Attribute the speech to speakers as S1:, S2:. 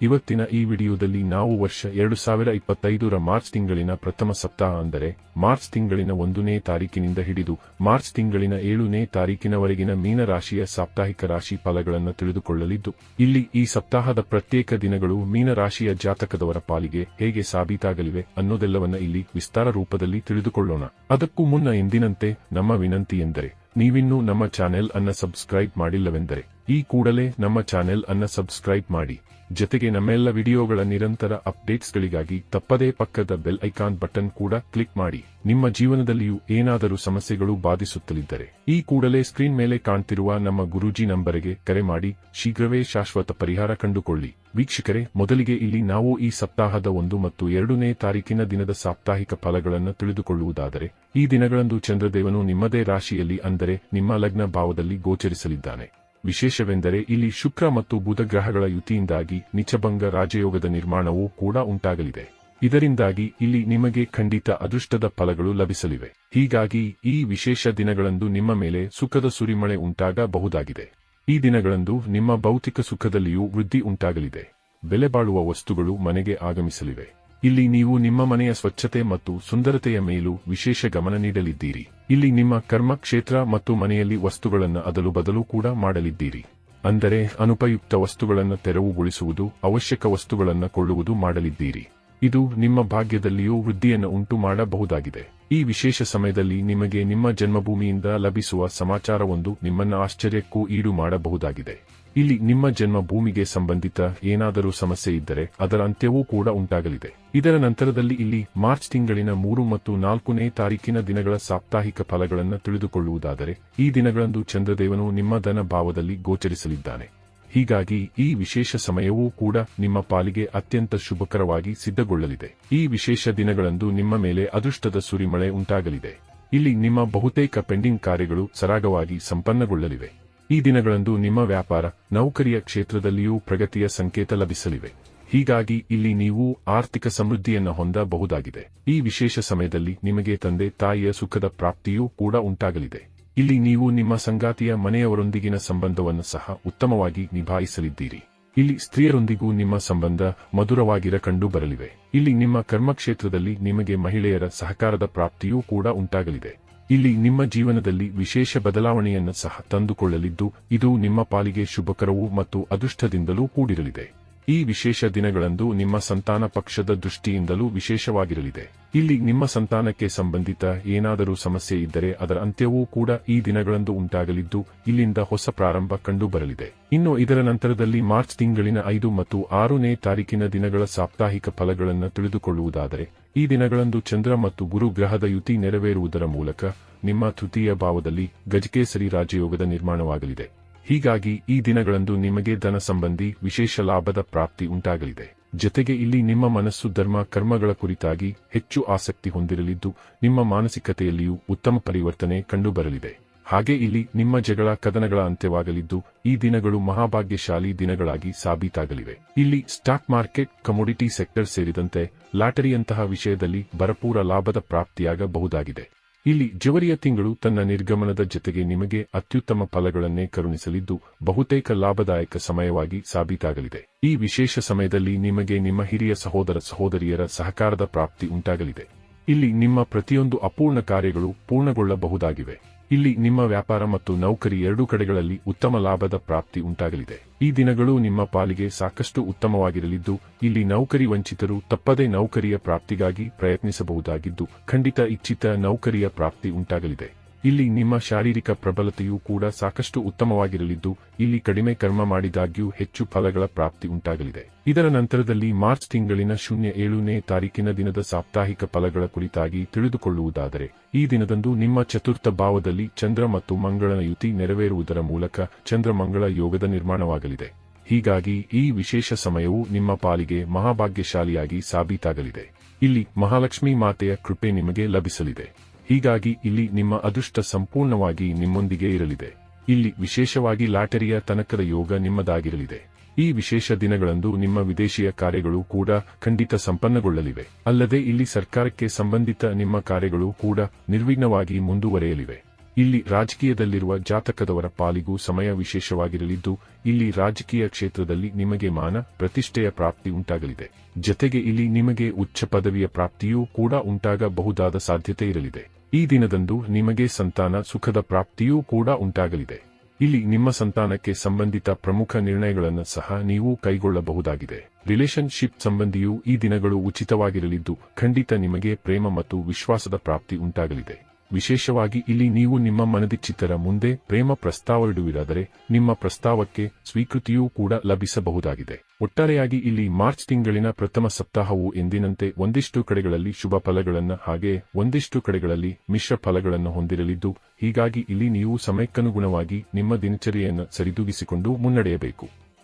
S1: ಇವತ್ತಿನ ಈ ವಿಡಿಯೋದಲ್ಲಿ ನಾವು ವರ್ಷ ಎರಡು ಸಾವಿರ ಇಪ್ಪತ್ತೈದರ ಮಾರ್ಚ್ ತಿಂಗಳಿನ ಪ್ರಥಮ ಸಪ್ತಾಹ ಅಂದರೆ ಮಾರ್ಚ್ ತಿಂಗಳಿನ ಒಂದನೇ ತಾರೀಕಿನಿಂದ ಹಿಡಿದು ಮಾರ್ಚ್ ತಿಂಗಳಿನ ಏಳನೇ ತಾರೀಕಿನವರೆಗಿನ ಮೀನರಾಶಿಯ ಸಾಪ್ತಾಹಿಕ ರಾಶಿ ಫಲಗಳನ್ನು ತಿಳಿದುಕೊಳ್ಳಲಿದ್ದು, ಇಲ್ಲಿ ಈ ಸಪ್ತಾಹದ ಪ್ರತ್ಯೇಕ ದಿನಗಳು ಮೀನರಾಶಿಯ ಜಾತಕದವರ ಪಾಲಿಗೆ ಹೇಗೆ ಸಾಬೀತಾಗಲಿವೆ ಅನ್ನೋದೆಲ್ಲವನ್ನ ಇಲ್ಲಿ ವಿಸ್ತಾರ ರೂಪದಲ್ಲಿ ತಿಳಿದುಕೊಳ್ಳೋಣ. ಅದಕ್ಕೂ ಮುನ್ನ ಎಂದಿನಂತೆ ನಮ್ಮ ವಿನಂತಿ ಎಂದರೆ, ನೀವಿನ್ನೂ ನಮ್ಮ ಚಾನೆಲ್ ಅನ್ನ ಸಬ್ಸ್ಕ್ರೈಬ್ ಮಾಡಿಲ್ಲವೆಂದರೆ ಈ ಕೂಡಲೇ ನಮ್ಮ ಚಾನೆಲ್ ಅನ್ನ ಸಬ್ಸ್ಕ್ರೈಬ್ ಮಾಡಿ. ಜೊತೆಗೆ ನಮ್ಮೆಲ್ಲ ವಿಡಿಯೋಗಳ ನಿರಂತರ ಅಪ್ಡೇಟ್ಸ್ಗಳಿಗಾಗಿ ತಪ್ಪದೇ ಪಕ್ಕದ ಬೆಲ್ ಐಕಾನ್ ಬಟನ್ ಕೂಡ ಕ್ಲಿಕ್ ಮಾಡಿ. ನಿಮ್ಮ ಜೀವನದಲ್ಲಿಯೂ ಏನಾದರೂ ಸಮಸ್ಯೆಗಳು ಬಾಧಿಸುತ್ತಲಿದ್ದರೆ ಈ ಕೂಡಲೇ ಸ್ಕ್ರೀನ್ ಮೇಲೆ ಕಾಣ್ತಿರುವ ನಮ್ಮ ಗುರೂಜಿ ನಂಬರಿಗೆ ಕರೆ ಮಾಡಿ. ಶೀಘ್ರವೇ ಶಾಶ್ವತ ಪರಿಹಾರ ಕಂಡುಕೊಳ್ಳಿ. ವೀಕ್ಷಕರೇ, ಮೊದಲಿಗೆ ಇಲ್ಲಿ ನಾವು ಈ ಸಪ್ತಾಹದ ಒಂದು ಮತ್ತು ಎರಡನೇ ತಾರೀಕಿನ ದಿನದ ಸಾಪ್ತಾಹಿಕ ಫಲಗಳನ್ನು ತಿಳಿದುಕೊಳ್ಳುವುದಾದರೆ, ಈ ದಿನಗಳಂದು ಚಂದ್ರದೇವನು ನಿಮ್ಮದೇ ರಾಶಿಯಲ್ಲಿ ಅಂದರೆ ನಿಮ್ಮ ಲಗ್ನ ಭಾವದಲ್ಲಿ ಗೋಚರಿಸಲಿದ್ದಾನೆ. ವಿಶೇಷವೆಂದರೆ ಇಲ್ಲಿ ಶುಕ್ರ ಮತ್ತು ಬುಧ ಗ್ರಹಗಳ ಯುತಿಯಿಂದಾಗಿ ನಿಚಭಂಗ ರಾಜಯೋಗದ ನಿರ್ಮಾಣವೂ ಕೂಡ ಉಂಟಾಗಲಿದೆ. ಇದರಿಂದಾಗಿ ಇಲ್ಲಿ ನಿಮಗೆ ಖಂಡಿತ ಅದೃಷ್ಟದ ಫಲಗಳು ಲಭಿಸಲಿವೆ. ಹೀಗಾಗಿ ಈ ವಿಶೇಷ ದಿನಗಳಂದು ನಿಮ್ಮ ಮೇಲೆ ಸುಖದ ಸುರಿಮಳೆ ಉಂಟಾಗಬಹುದಾಗಿದೆ. ಈ ದಿನಗಳಂದು ನಿಮ್ಮ ಭೌತಿಕ ಸುಖದಲ್ಲಿಯೂ ವೃದ್ಧಿ ಉಂಟಾಗಲಿದೆ. ಬೆಲೆ ಬಾಳುವ ವಸ್ತುಗಳು ಮನೆಗೆ ಆಗಮಿಸಲಿವೆ. ಇಲ್ಲಿ ನೀವು ನಿಮ್ಮ ಮನೆಯ ಸ್ವಚ್ಛತೆ ಮತ್ತು ಸುಂದರತೆಯ ಮೇಲೂ ವಿಶೇಷ ಗಮನ ನೀಡಲಿದ್ದೀರಿ. ಇಲ್ಲಿ ನಿಮ್ಮ ಕರ್ಮಕ್ಷೇತ್ರ ಮತ್ತು ಮನೆಯಲ್ಲಿ ವಸ್ತುಗಳನ್ನು ಅದಲು ಬದಲು ಕೂಡ ಮಾಡಲಿದ್ದೀರಿ. ಅಂದರೆ ಅನುಪಯುಕ್ತ ವಸ್ತುಗಳನ್ನು ತೆರವುಗೊಳಿಸುವುದು, ಅವಶ್ಯಕ ವಸ್ತುಗಳನ್ನು ಕೊಳ್ಳುವುದು ಮಾಡಲಿದ್ದೀರಿ. ಇದು ನಿಮ್ಮ ಭಾಗ್ಯದಲ್ಲಿಯೂ ವೃದ್ಧಿಯನ್ನು ಉಂಟು ಮಾಡಬಹುದಾಗಿದೆ ಈ ವಿಶೇಷ ಸಮಯದಲ್ಲಿ ನಿಮಗೆ ನಿಮ್ಮ ಜನ್ಮಭೂಮಿಯಿಂದ ಲಭಿಸುವ ಸಮಾಚಾರವೊಂದು ನಿಮ್ಮನ್ನ ಆಶ್ಚರ್ಯಕ್ಕೂ ಈಡು ಮಾಡಬಹುದಾಗಿದೆ ಇಲ್ಲಿ ನಿಮ್ಮ ಜನ್ಮಭೂಮಿಗೆ ಸಂಬಂಧಿತ ಏನಾದರೂ ಸಮಸ್ಯೆ ಇದ್ದರೆ ಅದರ ಅಂತ್ಯವೂ ಕೂಡ ಉಂಟಾಗಲಿದೆ. ಇದರ ನಂತರದಲ್ಲಿ ಇಲ್ಲಿ ಮಾರ್ಚ್ ತಿಂಗಳಿನ ಮೂರು ಮತ್ತು ನಾಲ್ಕನೇ ತಾರೀಕಿನ ದಿನಗಳ ಸಾಪ್ತಾಹಿಕ ಫಲಗಳನ್ನು ತಿಳಿದುಕೊಳ್ಳುವುದಾದರೆ, ಈ ದಿನಗಳಂದು ಚಂದ್ರದೇವನು ನಿಮ್ಮ ಧನ ಭಾವದಲ್ಲಿ ಗೋಚರಿಸಲಿದ್ದಾನೆ. ಹೀಗಾಗಿ ಈ ವಿಶೇಷ ಸಮಯವೂ ಕೂಡ ನಿಮ್ಮ ಪಾಲಿಗೆ ಅತ್ಯಂತ ಶುಭಕರವಾಗಿ ಸಿದ್ಧಗೊಳ್ಳಲಿದೆ. ಈ ವಿಶೇಷ ದಿನಗಳಂದು ನಿಮ್ಮ ಮೇಲೆ ಅದೃಷ್ಟದ ಸುರಿಮಳೆ ಉಂಟಾಗಲಿದೆ. ಇಲ್ಲಿ ನಿಮ್ಮ ಬಹುತೇಕ ಪೆಂಡಿಂಗ್ ಕಾರ್ಯಗಳು ಸರಾಗವಾಗಿ ಸಂಪನ್ನಗೊಳ್ಳಲಿವೆ. ಈ ದಿನಗಳಂದು ನಿಮ್ಮ ವ್ಯಾಪಾರ, ನೌಕರಿಯ ಕ್ಷೇತ್ರದಲ್ಲಿಯೂ ಪ್ರಗತಿಯ ಸಂಕೇತ ಲಭಿಸಲಿವೆ. ಹೀಗಾಗಿ ಇಲ್ಲಿ ನೀವು ಆರ್ಥಿಕ ಸಮೃದ್ಧಿಯನ್ನು ಹೊಂದಬಹುದಾಗಿದೆ. ಈ ವಿಶೇಷ ಸಮಯದಲ್ಲಿ ನಿಮಗೆ ತಂದೆ ತಾಯಿಯ ಸುಖದ ಪ್ರಾಪ್ತಿಯೂ ಕೂಡ ಉಂಟಾಗಲಿದೆ. ಇಲ್ಲಿ ನೀವು ನಿಮ್ಮ ಸಂಗಾತಿಯ ಮನೆಯವರೊಂದಿಗಿನ ಸಂಬಂಧವನ್ನು ಸಹ ಉತ್ತಮವಾಗಿ ನಿಭಾಯಿಸಲಿದ್ದೀರಿ. ಇಲ್ಲಿ ಸ್ತ್ರೀಯರೊಂದಿಗೂ ನಿಮ್ಮ ಸಂಬಂಧ ಮಧುರವಾಗಿರ ಕಂಡು ಬರಲಿವೆ. ಇಲ್ಲಿ ನಿಮ್ಮ ಕರ್ಮಕ್ಷೇತ್ರದಲ್ಲಿ ನಿಮಗೆ ಮಹಿಳೆಯರ ಸಹಕಾರದ ಪ್ರಾಪ್ತಿಯೂ ಕೂಡ ಉಂಟಾಗಲಿದೆ. ಇಲ್ಲಿ ನಿಮ್ಮ ಜೀವನದಲ್ಲಿ ವಿಶೇಷ ಬದಲಾವಣೆಯನ್ನು ಸಹ ತಂದುಕೊಳ್ಳಲಿದ್ದು, ಇದು ನಿಮ್ಮ ಪಾಲಿಗೆ ಶುಭಕರವೂ ಮತ್ತು ಅದೃಷ್ಟದಿಂದಲೂ ಕೂಡಿರಲಿದೆ. ಈ ವಿಶೇಷ ದಿನಗಳಂದು ನಿಮ್ಮ ಸಂತಾನ ಪಕ್ಷದ ದೃಷ್ಟಿಯಿಂದಲೂ ವಿಶೇಷವಾಗಿರಲಿದೆ. ಇಲ್ಲಿ ನಿಮ್ಮ ಸಂತಾನಕ್ಕೆ ಸಂಬಂಧಿತ ಏನಾದರೂ ಸಮಸ್ಯೆ ಇದ್ದರೆ ಅದರ ಅಂತ್ಯವೂ ಕೂಡ ಈ ದಿನಗಳಂದು ಉಂಟಾಗಲಿದ್ದು, ಇಲ್ಲಿಂದ ಹೊಸ ಪ್ರಾರಂಭ ಕಂಡುಬರಲಿದೆ. ಇನ್ನು ಇದರ ನಂತರದಲ್ಲಿ ಮಾರ್ಚ್ ತಿಂಗಳಿನ ಐದು ಮತ್ತು ಆರನೇ ತಾರೀಕಿನ ದಿನಗಳ ಸಾಪ್ತಾಹಿಕ ಫಲಗಳನ್ನು ತಿಳಿದುಕೊಳ್ಳುವುದಾದರೆ, ಈ ದಿನಗಳಂದು ಚಂದ್ರ ಮತ್ತು ಗುರು ಗ್ರಹದ ಯುತಿ ನೆರವೇರುವುದರ ಮೂಲಕ ನಿಮ್ಮ ತೃತೀಯ ಭಾವದಲ್ಲಿ ಗಜಕೇಸರಿ ರಾಜಯೋಗದ ನಿರ್ಮಾಣವಾಗಲಿದೆ. ಹೀಗಾಗಿ ಈ ದಿನಗಳಂದು ನಿಮಗೆ ಧನ ಸಂಬಂಧಿ ವಿಶೇಷ ಲಾಭದ ಪ್ರಾಪ್ತಿ ಉಂಟಾಗಲಿದೆ. ಜೊತೆಗೆ ಇಲ್ಲಿ ನಿಮ್ಮ ಮನಸ್ಸು ಧರ್ಮ ಕರ್ಮಗಳ ಕುರಿತಾಗಿ ಹೆಚ್ಚು ಆಸಕ್ತಿ ಹೊಂದಿರಲಿದ್ದು, ನಿಮ್ಮ ಮಾನಸಿಕತೆಯಲ್ಲಿಯೂ ಉತ್ತಮ ಪರಿವರ್ತನೆ ಕಂಡುಬರಲಿದೆ. ಹಾಗೆ ಇಲ್ಲಿ ನಿಮ್ಮ ಜಗಳ ಕದನಗಳ ಅಂತ್ಯವಾಗಲಿದ್ದು, ಈ ದಿನಗಳು ಮಹಾಭಾಗ್ಯಶಾಲಿ ದಿನಗಳಾಗಿ ಸಾಬೀತಾಗಲಿವೆ. ಇಲ್ಲಿ ಸ್ಟಾಕ್ ಮಾರ್ಕೆಟ್, ಕಮೋಡಿಟಿ ಸೆಕ್ಟರ್ ಸೇರಿದಂತೆ ಲಾಟರಿಯಂತಹ ವಿಷಯದಲ್ಲಿ ಭರಪೂರ ಲಾಭದ ಪ್ರಾಪ್ತಿಯಾಗಬಹುದಾಗಿದೆ. ಇಲ್ಲಿ ಜವರಿಯ ತಿಂಗಳು ತನ್ನ ನಿರ್ಗಮನದ ಜೊತೆಗೆ ನಿಮಗೆ ಅತ್ಯುತ್ತಮ ಫಲಗಳನ್ನೇ ಕರುಣಿಸಲಿದ್ದು ಬಹುತೇಕ ಲಾಭದಾಯಕ ಸಮಯವಾಗಿ ಸಾಬೀತಾಗಲಿದೆ. ಈ ವಿಶೇಷ ಸಮಯದಲ್ಲಿ ನಿಮಗೆ ನಿಮ್ಮ ಹಿರಿಯ ಸಹೋದರ ಸಹೋದರಿಯರ ಸಹಕಾರದ ಪ್ರಾಪ್ತಿ ಉಂಟಾಗಲಿದೆ. ಇಲ್ಲಿ ನಿಮ್ಮ ಪ್ರತಿಯೊಂದು ಅಪೂರ್ಣ ಕಾರ್ಯಗಳು ಪೂರ್ಣಗೊಳ್ಳಬಹುದಾಗಿವೆ. ಇಲ್ಲಿ ನಿಮ್ಮ ವ್ಯಾಪಾರ ಮತ್ತು ನೌಕರಿ ಎರಡೂ ಕಡೆಗಳಲ್ಲಿ ಉತ್ತಮ ಲಾಭದ ಪ್ರಾಪ್ತಿ ಉಂಟಾಗಲಿದೆ. ಈ ದಿನಗಳು ನಿಮ್ಮ ಪಾಲಿಗೆ ಸಾಕಷ್ಟು ಉತ್ತಮವಾಗಿರಲಿದ್ದು, ಇಲ್ಲಿ ನೌಕರಿ ವಂಚಿತರು ತಪ್ಪದೇ ನೌಕರಿಯ ಪ್ರಾಪ್ತಿಗಾಗಿ ಪ್ರಯತ್ನಿಸಬಹುದಾಗಿದ್ದು, ಖಂಡಿತ ಇಚ್ಛಿತ ನೌಕರಿಯ ಪ್ರಾಪ್ತಿ ಉಂಟಾಗಲಿದೆ. ಇಲ್ಲಿ ನಿಮ್ಮ ಶಾರೀರಿಕ ಪ್ರಬಲತೆಯೂ ಕೂಡ ಸಾಕಷ್ಟು ಉತ್ತಮವಾಗಿರಲಿದ್ದು, ಇಲ್ಲಿ ಕಡಿಮೆ ಕರ್ಮ ಮಾಡಿದಾಗ್ಯೂ ಹೆಚ್ಚು ಫಲಗಳ ಪ್ರಾಪ್ತಿ ಉಂಟಾಗಲಿದೆ. ಇದರ ನಂತರದಲ್ಲಿ ಮಾರ್ಚ್ ತಿಂಗಳಿನ ಶೂನ್ಯ ಏಳನೇ ತಾರೀಕಿನ ದಿನದ ಸಾಪ್ತಾಹಿಕ ಫಲಗಳ ಕುರಿತಾಗಿ ತಿಳಿದುಕೊಳ್ಳುವುದಾದರೆ, ಈ ದಿನದಂದು ನಿಮ್ಮ ಚತುರ್ಥ ಭಾವದಲ್ಲಿ ಚಂದ್ರ ಮತ್ತು ಮಂಗಳನ ಯುತಿ ನೆರವೇರುವುದರ ಮೂಲಕ ಚಂದ್ರಮಂಗಳ ಯೋಗದ ನಿರ್ಮಾಣವಾಗಲಿದೆ. ಹೀಗಾಗಿ ಈ ವಿಶೇಷ ಸಮಯವು ನಿಮ್ಮ ಪಾಲಿಗೆ ಮಹಾಭಾಗ್ಯಶಾಲಿಯಾಗಿ ಸಾಬೀತಾಗಲಿದೆ. ಇಲ್ಲಿ ಮಹಾಲಕ್ಷ್ಮಿ ಮಾತೆಯ ಕೃಪೆ ನಿಮಗೆ ಲಭಿಸಲಿದೆ. ಹೀಗಾಗಿ ಇಲ್ಲಿ ನಿಮ್ಮ ಅದೃಷ್ಟ ಸಂಪೂರ್ಣವಾಗಿ ನಿಮ್ಮೊಂದಿಗೆ ಇರಲಿದೆ. ಇಲ್ಲಿ ವಿಶೇಷವಾಗಿ ಲಾಟರಿಯ ತನಕದ ಯೋಗ ನಿಮ್ಮದಾಗಿರಲಿದೆ. ಈ ವಿಶೇಷ ದಿನಗಳಂದು ನಿಮ್ಮ ವಿದೇಶಿಯ ಕಾರ್ಯಗಳು ಕೂಡ ಖಂಡಿತ ಸಂಪನ್ನಗೊಳ್ಳಲಿವೆ. ಅಲ್ಲದೆ ಇಲ್ಲಿ ಸರ್ಕಾರಕ್ಕೆ ಸಂಬಂಧಿತ ನಿಮ್ಮ ಕಾರ್ಯಗಳು ಕೂಡ ನಿರ್ವಿಘ್ನವಾಗಿ ಮುಂದುವರೆಯಲಿವೆ. ಇಲ್ಲಿ ರಾಜಕೀಯದಲ್ಲಿರುವ ಜಾತಕದವರ ಪಾಲಿಗೂ ಸಮಯ ವಿಶೇಷವಾಗಿರಲಿದ್ದು, ಇಲ್ಲಿ ರಾಜಕೀಯ ಕ್ಷೇತ್ರದಲ್ಲಿ ನಿಮಗೆ ಮಾನ ಪ್ರತಿಷ್ಠೆಯ ಪ್ರಾಪ್ತಿ ಉಂಟಾಗಲಿದೆ. ಜತೆಗೆ ಇಲ್ಲಿ ನಿಮಗೆ ಉಚ್ಚ ಪದವಿಯ ಪ್ರಾಪ್ತಿಯೂ ಕೂಡ ಉಂಟಾಗಬಹುದಾದ ಸಾಧ್ಯತೆ ಇರಲಿದೆ. ಈ ದಿನದಂದು ನಿಮಗೆ ಸಂತಾನ ಸುಖದ ಪ್ರಾಪ್ತಿಯೂ ಕೂಡ ಉಂಟಾಗಲಿದೆ. ಇಲ್ಲಿ ನಿಮ್ಮ ಸಂತಾನಕ್ಕೆ ಸಂಬಂಧಿತ ಪ್ರಮುಖ ನಿರ್ಣಯಗಳನ್ನು ಸಹ ನೀವು ಕೈಗೊಳ್ಳಬಹುದಾಗಿದೆ. ರಿಲೇಶನ್ಶಿಪ್ ಸಂಬಂಧಿಯೂ ಈ ದಿನಗಳು ಉಚಿತವಾಗಿರಲಿದ್ದು, ಖಂಡಿತ ನಿಮಗೆ ಪ್ರೇಮ ಮತ್ತು ವಿಶ್ವಾಸದ ಪ್ರಾಪ್ತಿ ಉಂಟಾಗಲಿದೆ. ವಿಶೇಷವಾಗಿ ಇಲ್ಲಿ ನೀವು ನಿಮ್ಮ ಮನದಿಚ್ಛಿತರ ಮುಂದೆ ಪ್ರೇಮ ಪ್ರಸ್ತಾವವಿಡುವಿರಾದರೆ ನಿಮ್ಮ ಪ್ರಸ್ತಾವಕ್ಕೆ ಸ್ವೀಕೃತಿಯೂ ಕೂಡ ಲಭಿಸಬಹುದಾಗಿದೆ. ಒಟ್ಟಾರೆಯಾಗಿ ಇಲ್ಲಿ ಮಾರ್ಚ್ ತಿಂಗಳಿನ ಪ್ರಥಮ ಸಪ್ತಾಹವು ಎಂದಿನಂತೆ ಒಂದಿಷ್ಟು ಕಡೆಗಳಲ್ಲಿ ಶುಭ ಫಲಗಳನ್ನು ಹಾಗೆ ಒಂದಿಷ್ಟು ಕಡೆಗಳಲ್ಲಿ ಮಿಶ್ರ ಫಲಗಳನ್ನು ಹೊಂದಿರಲಿದ್ದು, ಹೀಗಾಗಿ ಇಲ್ಲಿ ನೀವು ಸಮಯಕ್ಕನುಗುಣವಾಗಿ ನಿಮ್ಮ ದಿನಚರಿಯನ್ನು ಸರಿದೂಗಿಸಿಕೊಂಡು ಮುನ್ನಡೆಯಬೇಕು.